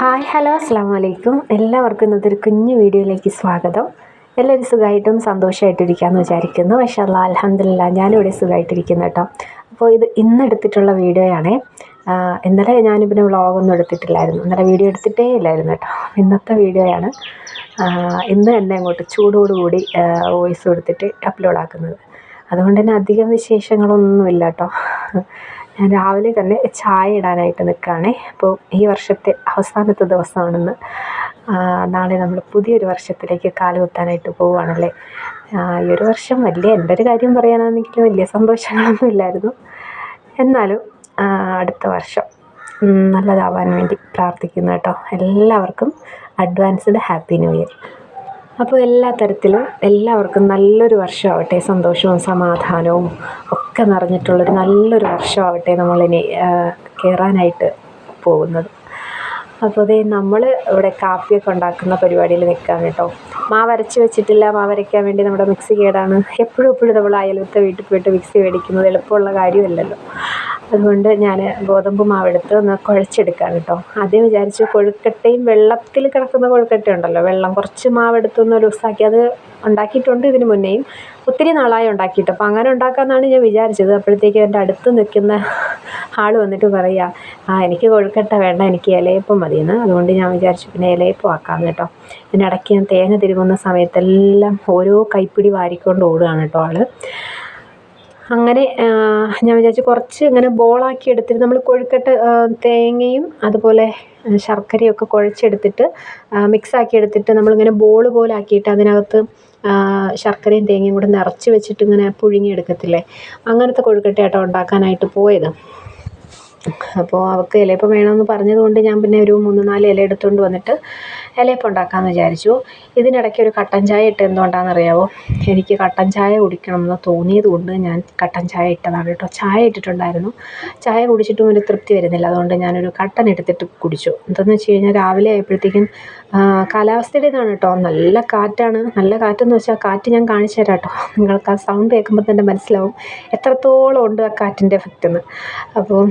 Hi hello അസ്സാം വലൈക്കും എല്ലാവർക്കും ഇന്നത്തെ ഒരു കുഞ്ഞു വീഡിയോയിലേക്ക് സ്വാഗതം. എല്ലാവരും സുഖമായിട്ടും സന്തോഷമായിട്ടിരിക്കാമെന്ന് വിചാരിക്കുന്നു. പക്ഷേ അല്ല അലഹമില്ല ഞാനിവിടെ സുഖമായിട്ടിരിക്കുന്നു കേട്ടോ. അപ്പോൾ ഇത് ഇന്ന് എടുത്തിട്ടുള്ള വീഡിയോയാണേ. ഇന്നലെ ഇന്നലെ പിന്നെ വ്ളോഗൊന്നും എടുത്തിട്ടില്ലായിരുന്നു. ഇന്നലെ വീഡിയോ എടുത്തിട്ടേ ഇല്ലായിരുന്നു കേട്ടോ. ഇന്നത്തെ വീഡിയോയാണ്. ഇന്ന് തന്നെ അങ്ങോട്ട് ചൂടോടുകൂടി വോയിസ് കൊടുത്തിട്ട് അപ്ലോഡ് ആക്കുന്നത്. അതുകൊണ്ട് തന്നെ അധികം വിശേഷങ്ങളൊന്നുമില്ല കേട്ടോ. ഞാൻ രാവിലെ തന്നെ ചായ ഇടാനായിട്ട് നിൽക്കുകയാണേ. അപ്പോൾ ഈ വർഷത്തെ അവസാനത്തെ ദിവസമാണെന്ന് നാളെ നമ്മൾ പുതിയൊരു വർഷത്തിലേക്ക് കാലുകുത്താനായിട്ട് പോവുകയാണല്ലേ. ഈ ഒരു വർഷം വലിയ എന്റെ ഒരു കാര്യം പറയാനാണെങ്കിലും വലിയ സന്തോഷങ്ങളൊന്നും ഇല്ലായിരുന്നു. എന്നാലും അടുത്ത വർഷം നല്ലതാവാൻ വേണ്ടി പ്രാർത്ഥിക്കുന്നു കേട്ടോ. എല്ലാവർക്കും അഡ്വാൻസ്ഡ് ഹാപ്പി ന്യൂ ഇയർ അപ്പോൾ എല്ലാ തരത്തിലും എല്ലാവർക്കും നല്ലൊരു വർഷമാവട്ടെ. സന്തോഷവും സമാധാനവും ഒക്കെ നിറഞ്ഞിട്ടുള്ളൊരു നല്ലൊരു വർഷമാവട്ടെ നമ്മളിനി കയറാനായിട്ട് പോകുന്നത്. അപ്പോൾ അതേ നമ്മൾ ഇവിടെ കാപ്പിയൊക്കെ ഉണ്ടാക്കുന്ന പരിപാടിയിൽ നിൽക്കാം കേട്ടോ. മാവരച്ച് വെച്ചിട്ടില്ല. മാവരയ്ക്കാൻ വേണ്ടി നമ്മുടെ മിക്സി കേടാണ്. എപ്പോഴും എപ്പോഴും നമ്മൾ അയലത്തെ വീട്ടിൽ പോയിട്ട് മിക്സി മേടിക്കുന്നത് എളുപ്പമുള്ള കാര്യമല്ലല്ലോ. അതുകൊണ്ട് ഞാൻ ഗോതമ്പ് മാവെടുത്ത് ഒന്ന് കുഴച്ചെടുക്കാം കേട്ടോ. ആദ്യം വിചാരിച്ചു കൊഴുക്കട്ടയും വെള്ളത്തിൽ കിടക്കുന്ന കൊഴുക്കട്ട ഉണ്ടല്ലോ വെള്ളം കുറച്ച് മാവെടുത്ത് ഒന്ന് ലൂസാക്കി അത് ഉണ്ടാക്കിയിട്ടുണ്ട് ഇതിന് മുന്നേയും. ഒത്തിരി നാളായി ഉണ്ടാക്കിയിട്ട്. അപ്പോൾ അങ്ങനെ ഉണ്ടാക്കാമെന്നാണ് ഞാൻ വിചാരിച്ചത്. അപ്പോഴത്തേക്കും എന്റെ അടുത്ത് നിൽക്കുന്ന ആൾ വന്നിട്ട് പറയുക ആ എനിക്ക് കൊഴുക്കട്ട വേണ്ട എനിക്ക് ഇലയപ്പം മതിയെന്ന്. അതുകൊണ്ട് ഞാൻ വിചാരിച്ചു പിന്നെ ഇലയപ്പം ആക്കാമെന്ന് കേട്ടോ. ഇതിനിടയ്ക്ക് ഞാൻ തേങ്ങ തിരുമുന്ന സമയത്തെല്ലാം ഓരോ കൈപ്പിടി വാരിക്കൊണ്ട് ഓടുകയാണ് കേട്ടോ ആൾ അങ്ങനെ ഞാൻ വിചാരിച്ചു കുറച്ച് ഇങ്ങനെ ബോളാക്കി എടുത്തിട്ട് നമ്മൾ കൊഴുക്കട്ട തേങ്ങയും അതുപോലെ ശർക്കരയും ഒക്കെ കുഴച്ചെടുത്തിട്ട് മിക്സാക്കി എടുത്തിട്ട് നമ്മളിങ്ങനെ ബോൾ പോലെ ആക്കിയിട്ട് അതിനകത്ത് ശർക്കരയും തേങ്ങയും കൂടെ നിറച്ച് വെച്ചിട്ട് ഇങ്ങനെ പുഴുങ്ങിയെടുക്കത്തില്ലേ? അങ്ങനത്തെ കൊഴുക്കട്ടയാട്ടോ ഉണ്ടാക്കാനായിട്ട് പോയത്. അപ്പോൾ അവൾക്ക് ഇലയപ്പം വേണമെന്ന് പറഞ്ഞതുകൊണ്ട് ഞാൻ പിന്നെ ഒരു മൂന്ന് നാല് ഇല എടുത്തുകൊണ്ട് വന്നിട്ട് ഇലയപ്പം ഉണ്ടാക്കാമെന്ന് വിചാരിച്ചു. ഇതിനിടയ്ക്ക് ഒരു കട്ടൻ ചായ ഇട്ട് എന്തുകൊണ്ടാണെന്ന് അറിയാമോ എനിക്ക് കട്ടൻ ചായ കുടിക്കണമെന്ന് തോന്നിയത് കൊണ്ട് ഞാൻ കട്ടൻ ചായ ഇട്ടതാണ് കേട്ടോ. ചായ ഇട്ടിട്ടുണ്ടായിരുന്നു. ചായ കുടിച്ചിട്ടും ഒരു തൃപ്തി വരുന്നില്ല. അതുകൊണ്ട് ഞാനൊരു കട്ടൻ എടുത്തിട്ട് കുടിച്ചു. എന്താണെന്ന് വെച്ച് കഴിഞ്ഞാൽ രാവിലെ ആയപ്പോഴത്തേക്കും കാലാവസ്ഥയുടെ ഇതാണ് കേട്ടോ. നല്ല കാറ്റാണ്. നല്ല കാറ്റെന്ന് വെച്ചാൽ കാറ്റ് ഞാൻ കാണിച്ചു തരാം കേട്ടോ. നിങ്ങൾക്ക് ആ സൗണ്ട് കേൾക്കുമ്പോൾ തന്നെ മനസ്സിലാവും എത്രത്തോളം ഉണ്ട് ആ കാറ്റിന്റെ എഫക്റ്റ് എന്ന്. അപ്പോൾ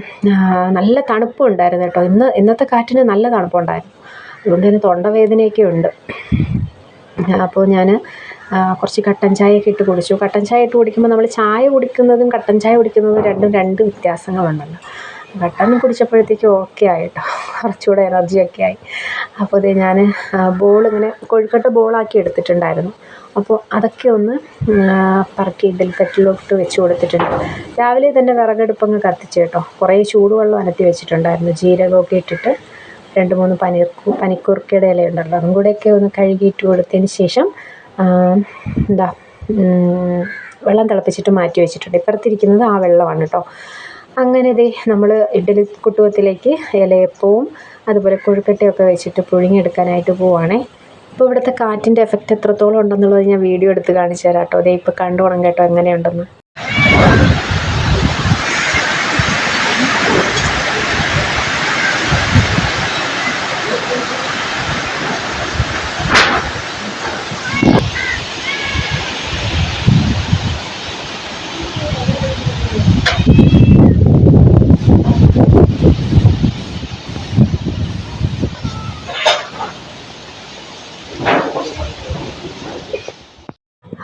നല്ല തണുപ്പും ഉണ്ടായിരുന്നു കേട്ടോ. ഇന്ന് ഇന്നത്തെ കാറ്റിന് നല്ല തണുപ്പുണ്ടായിരുന്നു. അതുകൊണ്ട് തന്നെ തൊണ്ടവേദനയൊക്കെ ഉണ്ട്. അപ്പോൾ ഞാൻ കുറച്ച് കട്ടൻ ചായയൊക്കെ ഇട്ട് കുടിച്ചു. കട്ടൻ ചായ ഇട്ട് കുടിക്കുമ്പോൾ നമ്മൾ ചായ കുടിക്കുന്നതും കട്ടൻ ചായ കുടിക്കുന്നതും രണ്ടും രണ്ട് വ്യത്യാസങ്ങളുണ്ടല്ലോ. കട്ടൻ കുടിച്ചപ്പോഴത്തേക്കും ഓക്കെ ആയിട്ടോ. കുറച്ചുകൂടെ എനർജിയൊക്കെ ആയി. അപ്പോൾ ഇതേ ഞാൻ ബോളിങ്ങനെ കൊഴുക്കട്ട ബോളാക്കി എടുത്തിട്ടുണ്ടായിരുന്നു. അപ്പോൾ അതൊക്കെ ഒന്ന് പറക്കി ഇതിൽ തട്ടിലോട്ട് വെച്ച് കൊടുത്തിട്ടുണ്ട്. രാവിലെ തന്നെ വിറകടുപ്പങ്ങ് കത്തിച്ച് കേട്ടോ. കുറേ ചൂടുവെള്ളം അനത്തി വെച്ചിട്ടുണ്ടായിരുന്നു. ജീരകമൊക്കെ ഇട്ടിട്ട് രണ്ട് മൂന്ന് പനീർ പനിക്കൂർക്കയുടെ ഇല ഉണ്ടല്ലോ അതും കൂടെയൊക്കെ ഒന്ന് കഴുകിയിട്ട് കൊടുത്തതിന് ശേഷം എന്താ വെള്ളം തിളപ്പിച്ചിട്ട് മാറ്റി വെച്ചിട്ടുണ്ട്. ഇപ്പുറത്തിരിക്കുന്നത് ആ വെള്ളമാണ് കേട്ടോ. അങ്ങനെ ഇതേ നമ്മൾ ഇഡ്ഡലി കുട്ടുവത്തിലേക്ക് ഇലയപ്പവും അതുപോലെ കൊഴുക്കട്ടയൊക്കെ വെച്ചിട്ട് പുഴുങ്ങിയെടുക്കാനായിട്ട് പോവുകയാണേ ഇപ്പോൾ ഇവിടുത്തെ കാറ്റിന്റെ എഫക്റ്റ് എത്രത്തോളം ഉണ്ടെന്നുള്ളത് ഞാൻ വീഡിയോ എടുത്ത് കാണിച്ചു തരാം കേട്ടോ. അതേ ഇപ്പോൾ കണ്ടു കണ്ടോണം കേട്ടോ എങ്ങനെയുണ്ടെന്ന്.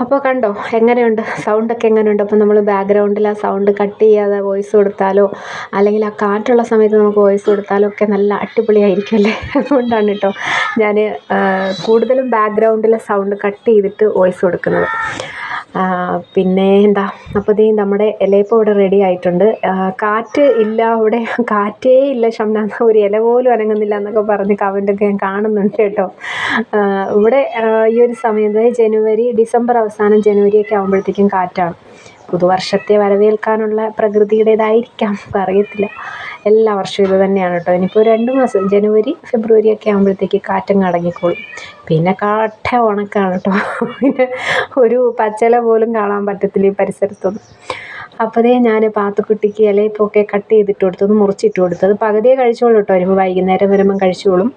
അപ്പോൾ കണ്ടോ എങ്ങനെയുണ്ട്? സൗണ്ടൊക്കെ എങ്ങനെയുണ്ട്? അപ്പോൾ നമ്മൾ ബാക്ക്ഗ്രൗണ്ടിൽ ആ സൗണ്ട് കട്ട് ചെയ്യാതെ വോയിസ് കൊടുത്താലോ അല്ലെങ്കിൽ ആ കാറ്റുള്ള സമയത്ത് നമുക്ക് വോയിസ് കൊടുത്താലോ ഒക്കെ നല്ല അടിപൊളിയായിരിക്കും അല്ലേ? അതുകൊണ്ടാണ് കേട്ടോ ഞാൻ കൂടുതലും ബാക്ക്ഗ്രൗണ്ടിലെ സൗണ്ട് കട്ട് ചെയ്തിട്ട് വോയിസ് കൊടുക്കുന്നത്. പിന്നെ എന്താ അപ്പോൾ ദേ നമ്മുടെ ഇലയപ്പം ഇവിടെ റെഡി ആയിട്ടുണ്ട്. കാറ്റ് ഇല്ല അവിടെ കാറ്റേ ഇല്ല ഷംന ഒരു ഇല പോലും അനങ്ങുന്നില്ല എന്നൊക്കെ പറഞ്ഞ് കമന്റൊക്കെ ഞാൻ കാണുന്നുണ്ട് കേട്ടോ. ഇവിടെ ഈ ഒരു സമയത്ത് ജനുവരി ഡിസംബർ അവസാനം ജനുവരിയൊക്കെ ആകുമ്പോഴത്തേക്കും കാറ്റാണ്. പുതുവർഷത്തെ വരവേൽക്കാനുള്ള പ്രകൃതിയുടേതായിരിക്കാം അറിയത്തില്ല എല്ലാ വർഷവും ഇത് തന്നെയാണ് കേട്ടോ. ഇനിയിപ്പോൾ രണ്ട് മാസം ജനുവരി ഫെബ്രുവരി ഒക്കെ ആകുമ്പോഴത്തേക്ക് കാറ്റങ്ങ് അടങ്ങിക്കോളും. പിന്നെ കാട്ട ഉണക്കാണ് കേട്ടോ. പിന്നെ ഒരു പച്ചല പോലും കാണാൻ പറ്റത്തില്ല ഈ പരിസരത്തൊന്നും. അപ്പോഴേ ഞാൻ പാത്തുക്കുട്ടിക്ക് ഇലയിപ്പൊക്കെ കട്ട് ചെയ്തിട്ട് കൊടുത്തു. ഒന്ന് മുറിച്ചിട്ട് കൊടുത്തു. അത് പകുതിയെ കഴിച്ചോളൂ കേട്ടോ. വരുമ്പോൾ വൈകുന്നേരം വരുമ്പം കഴിച്ചോളും.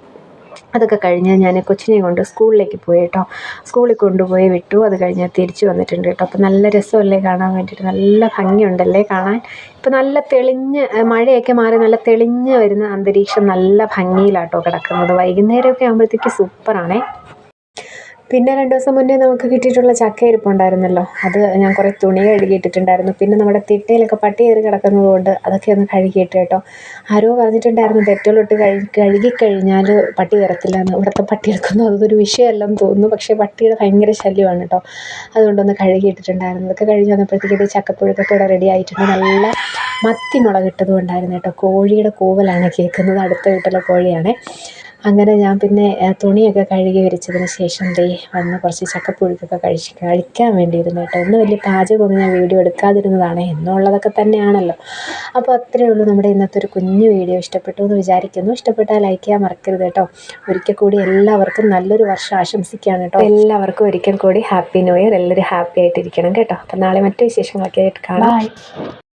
അതൊക്കെ കഴിഞ്ഞ് ഞാൻ കൊച്ചിനെ കൊണ്ട് സ്കൂളിലേക്ക് പോയി കേട്ടോ സ്കൂളിൽ കൊണ്ടുപോയി വിട്ടു. അത് കഴിഞ്ഞ് തിരിച്ചു വന്നിട്ടുണ്ട് കേട്ടോ. അപ്പോൾ നല്ല രസമല്ലേ കാണാൻ വേണ്ടിയിട്ട്. നല്ല ഭംഗിയുണ്ടല്ലേ കാണാൻ. ഇപ്പോൾ നല്ല തെളിഞ്ഞ് മഴയൊക്കെ മാറി നല്ല തെളിഞ്ഞ് വരുന്ന അന്തരീക്ഷം നല്ല ഭംഗിയിലാട്ടോ കിടക്കുന്നത്. വൈകുന്നേരമൊക്കെ ആകുമ്പോഴത്തേക്ക് സൂപ്പറാണേ. പിന്നെ രണ്ട് ദിവസം മുന്നേ നമുക്ക് കിട്ടിയിട്ടുള്ള ചക്ക ഇരിപ്പുണ്ടായിരുന്നല്ലോ. അത് ഞാൻ കുറേ തുണി കഴുകി ഇട്ടിട്ടുണ്ടായിരുന്നു പിന്നെ നമ്മുടെ തിട്ടയിലൊക്കെ പട്ടി കയറി കിടക്കുന്നത് കൊണ്ട് അതൊക്കെ ഒന്ന് കഴുകിയിട്ട് കേട്ടോ. ആരോ പറഞ്ഞിട്ടുണ്ടായിരുന്നു ഡെറ്റോളിട്ട് കഴുകി കഴുകിക്കഴിഞ്ഞാൽ പട്ടി കയറത്തില്ല എന്ന് ഇവിടുത്തെ പട്ടികൾക്കൊന്നും അതൊരു വിഷയമല്ലെന്ന് തോന്നുന്നു. പക്ഷേ പട്ടിയുടെ ഭയങ്കര ശല്യമാണ് കേട്ടോ. അതുകൊണ്ടൊന്ന് കഴുകിയിട്ടിട്ടുണ്ടായിരുന്നു. അതൊക്കെ കഴിഞ്ഞ് വന്നപ്പോഴത്തേക്കും ചക്കപ്പുഴുക്കൊക്കെ ഇവിടെ റെഡി ആയിട്ടുണ്ട്. നല്ല മത്തി മുളകിട്ടതും ഉണ്ടായിരുന്നു കേട്ടോ. കോഴിയുടെ കൂവലാണ് കേൾക്കുന്നത്. അടുത്ത വീട്ടിലെ കോഴിയാണേ. അങ്ങനെ ഞാൻ പിന്നെ തുണിയൊക്കെ കഴുകി വിരിച്ചതിന് ശേഷം ദേ വന്ന് കുറച്ച് ചക്കപ്പുഴുക്കൊക്കെ കഴിച്ച് കഴിക്കാൻ വേണ്ടിയിരുന്നു കേട്ടോ. ഒന്നും വലിയ പാചകമൊന്നും ഞാൻ വീഡിയോ എടുക്കാതിരുന്നതാണ്. എന്നുള്ളതൊക്കെ തന്നെയാണല്ലോ. അപ്പോൾ അത്രയേ ഉള്ളൂ നമ്മുടെ ഇന്നത്തെ ഒരു കുഞ്ഞു വീഡിയോ. ഇഷ്ടപ്പെട്ടു എന്ന് വിചാരിക്കുന്നു. ഇഷ്ടപ്പെട്ടാൽ ലൈക്ക് ചെയ്യാൻ മറക്കരുത് കേട്ടോ. ഒരിക്കൽ കൂടി എല്ലാവർക്കും നല്ലൊരു വർഷം ആശംസിക്കുകയാണ് കേട്ടോ. എല്ലാവർക്കും ഒരിക്കൽ കൂടി ഹാപ്പി ന്യൂ ഇയർ. എല്ലാവരും ഹാപ്പി ആയിട്ടിരിക്കണം കേട്ടോ. അപ്പം നാളെ മറ്റു വിശേഷങ്ങളൊക്കെ ആയിട്ട് കാണാം.